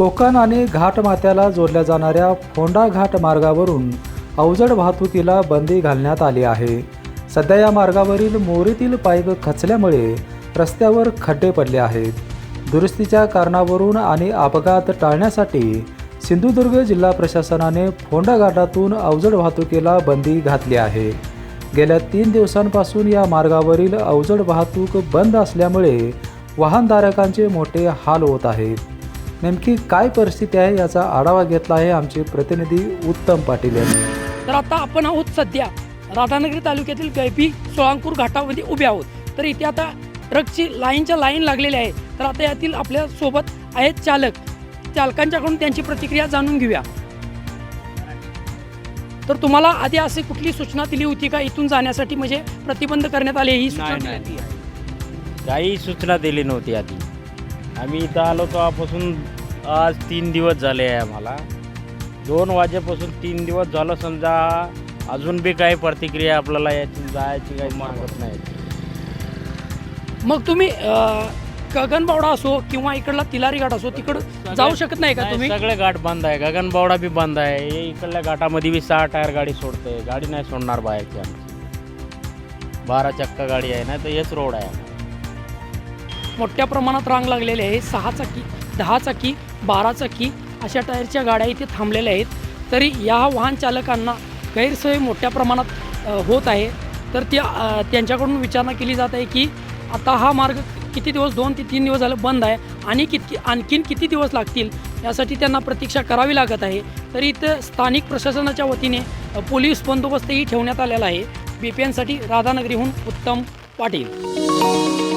कोकण आणि घाटमाथ्याला जोडल्या जाणाऱ्या फोंडा घाट मार्गावरून अवजड वाहतुकीला बंदी घालण्यात आली आहे. सध्या या मार्गावरील मोरीतील पाईप खचल्यामुळे रस्त्यावर खड्डे पडले आहेत. दुरुस्तीच्या कारणावरून आणि अपघात टाळण्यासाठी सिंधुदुर्ग जिल्हा प्रशासनाने फोंडा घाटातून अवजड वाहतुकीला बंदी घातली आहे. गेल्या तीन दिवसांपासून या मार्गावरील अवजड वाहतूक बंद असल्यामुळे वाहनधारकांचे मोठे हाल होत आहेत. नेमकी काय परिस्थिती आहे याचा आढावा घेतला आहे आमचे प्रतिनिधी उत्तम पाटील यांनी. तर आता आपण आहोत सध्या राधानगरी तालुक्यातील गैबी सोळांपूर घाटामध्ये उभे आहोत. तर इथे आता ट्रकची लाईनच्या लाईन लागलेली आहे. तर आता यातील आपल्यासोबत आहेत चालक. चालकांच्याकडून त्यांची प्रतिक्रिया जाणून घेऊया. तर तुम्हाला आधी अशी कुठली सूचना दिली होती का? इथून जाण्यासाठी म्हणजे प्रतिबंध करण्यात आले ही सूचना? काही सूचना दिली नव्हती आधी. आम्ही इथं आलो तेव्हापासून आज तीन दिवस झाले आहे आम्हाला. दोन वाजेपासून तीन दिवस झालं समजा अजून बी काही प्रतिक्रिया आपल्याला याची जायची काही मागत नाही. मग तुम्ही गगनबावडा असो किंवा इकडला तिलारी घाट असो तिकडं जाऊ शकत नाही का तुम्ही? सगळे घाट बंद आहे. गगनबावडा बी बंद आहे. हे इकडल्या घाटामध्ये बी सहा टायर गाडी सोडते. गाडी नाही सोडणार बाहेरची आमची. बारा चक्का गाडी आहे ना तर हेच रोड आहे. मोठ्या प्रमाणात रांग लागलेली आहे सहा चाकी दहा चाकी बारा चाकी अशा टायरच्या गाड्या इथे थांबलेल्या आहेत. तरी या वाहन चालकांना गैरसोय मोठ्या प्रमाणात होत आहे. तर त्या त्यांच्याकडून विचारणा केली जात आहे की आता हा मार्ग किती दिवस दोन ते तीन दिवस झालं बंद आहे आणि किती आणखीन किती दिवस लागतील यासाठी त्यांना प्रतीक्षा करावी लागत आहे. तरी इथं स्थानिक प्रशासनाच्या वतीने पोलीस बंदोबस्तही ठेवण्यात आलेला आहे. बी पी एनसाठी राधानगरीहून उत्तम पाटील.